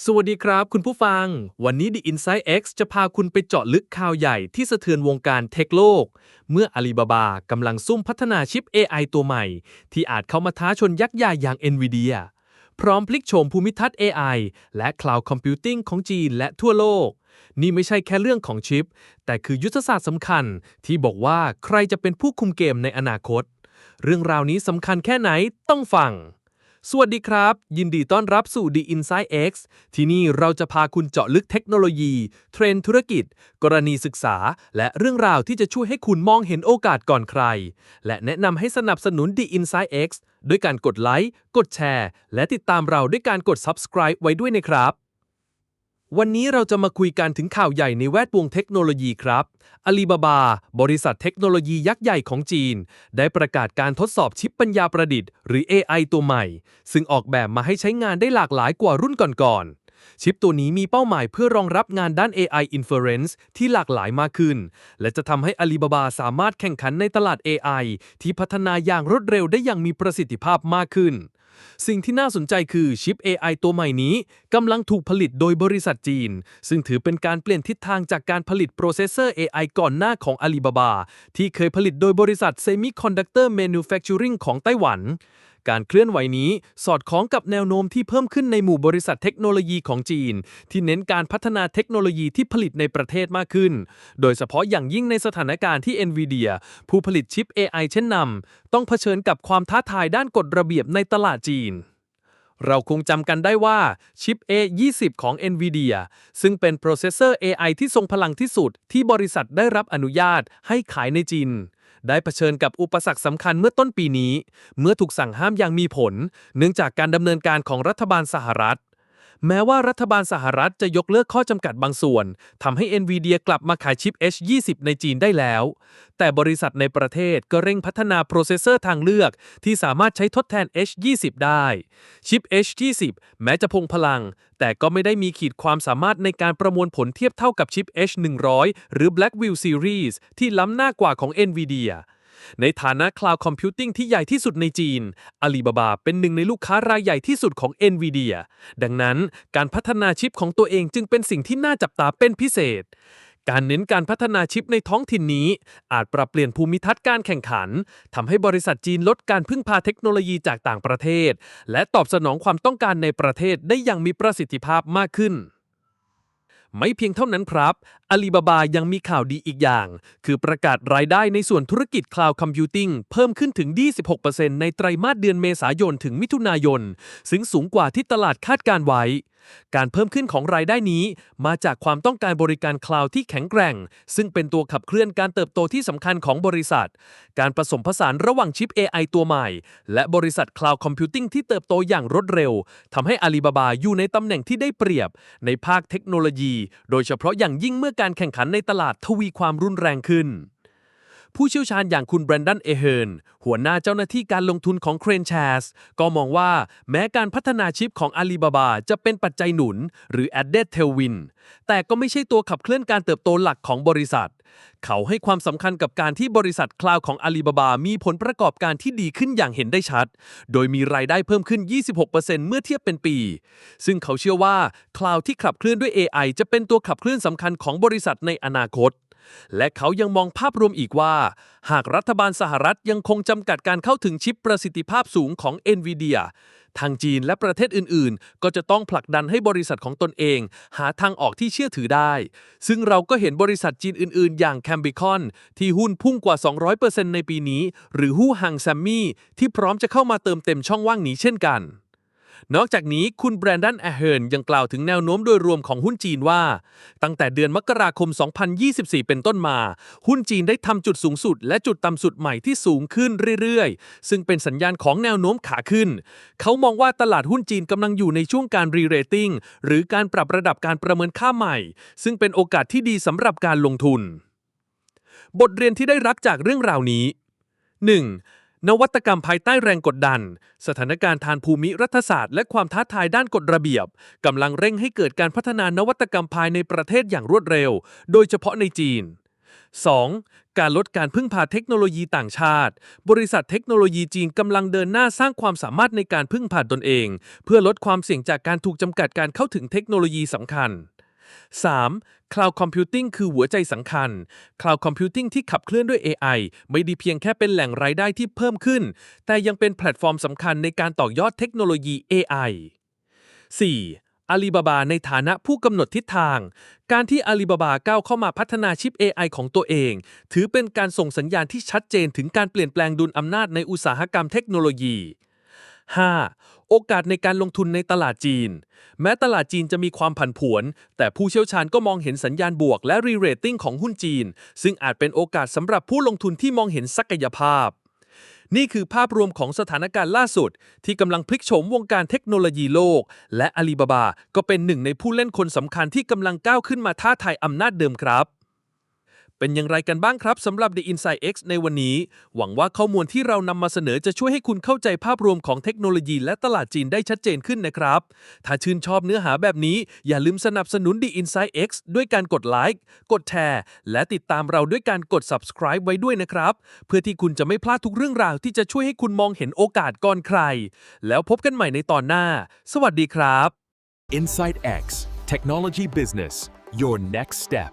สวัสดีครับคุณผู้ฟัง วันนี้ The Insight X จะพาคุณไปเจาะลึกข่าวใหญ่ที่สะเทือนวงการเทคโลก เมื่อ Alibaba กำลังซุ่มพัฒนาชิป AI ตัวใหม่ ที่อาจเข้ามาท้าชนยักษ์ใหญ่อย่าง NVIDIA พร้อมพลิกโฉมภูมิทัศน์ AI และ Cloud Computing ของจีนและทั่วโลก นี่ไม่ใช่แค่เรื่องของชิป แต่คือยุทธศาสตร์สำคัญ ที่บอกว่าใครจะเป็นผู้คุมเกมในอนาคต เรื่องราวนี้สำคัญแค่ไหนต้องฟัง สวัสดีครับ ยินดีต้อนรับสู่ The Inside X ที่นี่เราจะพาคุณเจาะลึกเทคโนโลยี เทรนธุรกิจ กรณีศึกษา และเรื่องราวที่จะช่วยให้คุณมองเห็นโอกาสก่อนใคร และแนะนำให้สนับสนุน The Inside X ด้วยการกดไลค์กดแชร์ และติดตามเราด้วยการกด Subscribe ไว้ด้วยนะครับ วันนี้เราจะมาคุยกันถึงข่าวใหญ่ในแวดวงเทคโนโลยีครับอาลีบาบา บริษัทเทคโนโลยียักษ์ใหญ่ของจีน ได้ประกาศการทดสอบชิปปัญญาประดิษฐ์ หรือ AI ตัวใหม่ ซึ่งออกแบบมาให้ใช้งานได้หลากหลายกว่ารุ่นก่อนๆ ชิปตัวนี้มีเป้าหมายเพื่อรองรับงานด้าน AI Inference ที่หลากหลายมากขึ้น และจะทำให้อาลีบาบาสามารถแข่งขันในตลาด AI ที่พัฒนาอย่างรวดเร็วได้อย่างมีประสิทธิภาพมากขึ้น สิ่งที่น่าสนใจคือชิป AI ตัวใหม่นี้กำลังถูกผลิตโดยบริษัทจีน ซึ่งถือเป็นการเปลี่ยนทิศทางจากการผลิตโปรเซสเซอร์ AI ก่อนหน้าของอาลีบาบาที่เคยผลิตโดยบริษัท Semiconductor Manufacturing ของไต้หวัน การเคลื่อนไหวนี้สอดคล้องกับแนวโน้มที่เพิ่มขึ้นในหมู่บริษัทเทคโนโลยีของจีน ที่เน้นการพัฒนาเทคโนโลยีที่ผลิตในประเทศมากขึ้น โดยเฉพาะอย่างยิ่งในสถานการณ์ที่ NVIDIA ผู้ผลิตชิป AI เช่นนำต้องเผชิญกับความท้าทายด้านกฎระเบียบในตลาดจีนเราคงจำกันได้ว่าชิป A20 ของ NVIDIA ซึ่งเป็นโปรเซสเซอร์ AI ที่ทรงพลังที่สุดที่บริษัทได้รับอนุญาตให้ขายในจีน ได้เผชิญกับอุปสรรคสำคัญเมื่อต้นปีนี้ เมื่อถูกสั่งห้ามอย่างมีผล เนื่องจากการดำเนินการของรัฐบาลสหรัฐ แม้ว่ารัฐบาลสหรัฐจะยกเลิกข้อจำกัดบางส่วนทำให้ NVIDIA กลับมาขายชิป H20 ในจีนได้แล้ว แต่บริษัทในประเทศก็เร่งพัฒนาโปรเซสเซอร์ทางเลือก ที่สามารถใช้ทดแทน H20 ได้ ชิป H20 แม้จะพงพลัง แต่ก็ไม่ได้มีขีดความสามารถในการประมวลผลเทียบเท่ากับชิป H100 หรือ Blackwell Series ที่ล้ำหน้ากว่าของ NVIDIA ในฐานะ Cloud Computing ที่ใหญ่ที่สุดในจีน Alibaba เป็นหนึ่งในลูกค้ารายใหญ่ที่สุดของ NVIDIA ดังนั้นการพัฒนาชิปของตัวเองจึงเป็นสิ่งที่น่าจับตาเป็นพิเศษ การเน้นการพัฒนาชิปในท้องถิ่นนี้ อาจปรับเปลี่ยนภูมิทัศน์การแข่งขันทำให้บริษัทจีนลดการพึ่งพาเทคโนโลยีจากต่างประเทศ และตอบสนองความต้องการในประเทศได้อย่างมีประสิทธิภาพมากขึ้น ไม่เพียงเท่านั้นครับอาลีบาบายังมีข่าวดีอีกอย่าง คือประกาศรายได้ในส่วนธุรกิจ Cloud Computing เพิ่มขึ้นถึง 26%ในไตรมาสเดือนเมษายนถึงมิถุนายน ซึ่งสูงกว่าที่ตลาดคาดการไว้ การเพิ่มขึ้นของรายได้นี้ มาจากความต้องการบริการคลาวด์ที่แข็งแกร่ง ซึ่งเป็นตัวขับเคลื่อนการเติบโตที่สำคัญของบริษัท การผสมผสานระหว่างชิป AI ตัวใหม่ และบริษัท Cloud Computing ที่เติบโตอย่างรวดเร็วทำให้อาลีบาบาอยู่ในตำแหน่งที่ได้เปรียบ ในภาคเทคโนโลยี โดยเฉพาะอย่างยิ่งเมื่อการแข่งขันในตลาดทวีความรุนแรงขึ้น ผู้เชี่ยวชาญอย่างคุณแบรนดันเอเฮิร์นหัวหน้าเจ้าหน้าที่การลงทุนของ c r a n e c h a s ก็มองว่าแม้การพัฒนาชิปของ Alibaba จะเป็นปัจจัยหนุน หรือ added tailwind แต่ก็ไม่ใช่ตัวขับเคลื่อนการเติบโตหลักของบริษัท เขาให้ความสำคัญกับการที่บริษัทคลาวของ Alibaba มีผลประกอบการที่ดีขึ้นอย่างเห็นได้ชัด โดยมีรายได้เพิ่มขึ้น 26%เมื่อเทียบเป็นปี ซึ่งเขาเชื่อว่าคลาวที่ขับเคลื่อนด้วย AI จะเป็นตัวขับเคลื่อนสำคัญของบริษัทในอนาคต และเขายังมองภาพรวมอีกว่า หากรัฐบาลสหรัฐยังคงจำกัดการเข้าถึงชิปประสิทธิภาพสูงของ NVIDIA ทางจีนและประเทศอื่นๆ ก็จะต้องผลักดันให้บริษัทของตนเอง หาทางออกที่เชื่อถือได้ ซึ่งเราก็เห็นบริษัทจีนอื่นๆ อย่าง Cambicon ที่หุ้นพุ่งกว่า 200%ในปีนี้ หรือฮู่ฮังแซมมี่ที่พร้อมจะเข้ามาเติมเต็มช่องว่างนี้เช่นกัน นอกจากนี้คุณแบรนดันแอเฮิร์นยังกล่าวถึงแนวโน้มโดยรวมของหุ้นจีนว่า ตั้งแต่เดือนมกราคม 2024 เป็นต้นมา หุ้นจีนได้ทำจุดสูงสุด และจุดต่ำสุดใหม่ที่สูงขึ้นเรื่อยๆ ซึ่งเป็นสัญญาณของแนวโน้มขาขึ้น เขามองว่าตลาดหุ้นจีนกำลังอยู่ในช่วงการรีเรตติ้งหรือการปรับระดับการประเมินค่าใหม่ ซึ่งเป็นโอกาสที่ดีสำหรับการลงทุน บทเรียนที่ได้รับจากเรื่องราวนี้ 1. นวัตกรรมภายใต้แรงกดดัน สถานการณ์ทางภูมิรัฐศาสตร์และความท้าทายด้านกฎระเบียบกำลังเร่งให้เกิดการพัฒนานวัตกรรมภายในประเทศอย่างรวดเร็ว โดยเฉพาะในจีน 2. การลดการพึ่งพาเทคโนโลยีต่างชาติ บริษัทเทคโนโลยีจีนกำลังเดินหน้าสร้างความสามารถในการพึ่งพาตนเอง เพื่อลดความเสี่ยงจากการถูกจำกัดการเข้าถึงเทคโนโลยีสำคัญ 3. Cloud Computing คือหัวใจสำคัญ Cloud Computing ที่ขับเคลื่อนด้วย AI ไม่ได้เพียงแค่เป็นแหล่งรายได้ที่เพิ่มขึ้น แต่ยังเป็นแพลตฟอร์มสำคัญในการต่อยอดเทคโนโลยี AI 4. อาลีบาบาในฐานะผู้กำหนดทิศทาง การที่อาลีบาบาก้าวเข้ามาพัฒนาชิป AI ของตัวเอง ถือเป็นการส่งสัญญาณที่ชัดเจนถึงการเปลี่ยนแปลงดุลอำนาจในอุตสาหกรรมเทคโนโลยี 5. โอกาสในการลงทุนในตลาดจีน แม้ตลาดจีนจะมีความผันผวน แต่ผู้เชี่ยวชาญก็มองเห็นสัญญาณบวกและรีเรตติ้งของหุ้นจีน ซึ่งอาจเป็นโอกาสสำหรับผู้ลงทุนที่มองเห็นศักยภาพ นี่คือภาพรวมของสถานการณ์ล่าสุด ที่กำลังพลิกโฉมวงการเทคโนโลยีโลก และอาลีบาบา ก็เป็นหนึ่งในผู้เล่นคนสำคัญที่กำลังก้าวขึ้นมาท้าทายอำนาจเดิมครับ เป็นอย่างไรกันบ้างครับสำหรับ The Inside X ในวันนี้ หวังว่าข้อมูลที่เรานำมาเสนอจะช่วยให้คุณเข้าใจภาพรวมของเทคโนโลยีและตลาดจีนได้ชัดเจนขึ้นนะครับ ถ้าชื่นชอบเนื้อหาแบบนี้ อย่าลืมสนับสนุน The Inside X ด้วยการกดไลค์กดแชร์และติดตามเราด้วยการกด subscribe ไว้ด้วยนะครับ เพื่อที่คุณจะไม่พลาดทุกเรื่องราวที่จะช่วยให้คุณมองเห็นโอกาสก่อนใคร แล้วพบกันใหม่ในตอนหน้า สวัสดีครับ Insight X Technology Business Your Next Step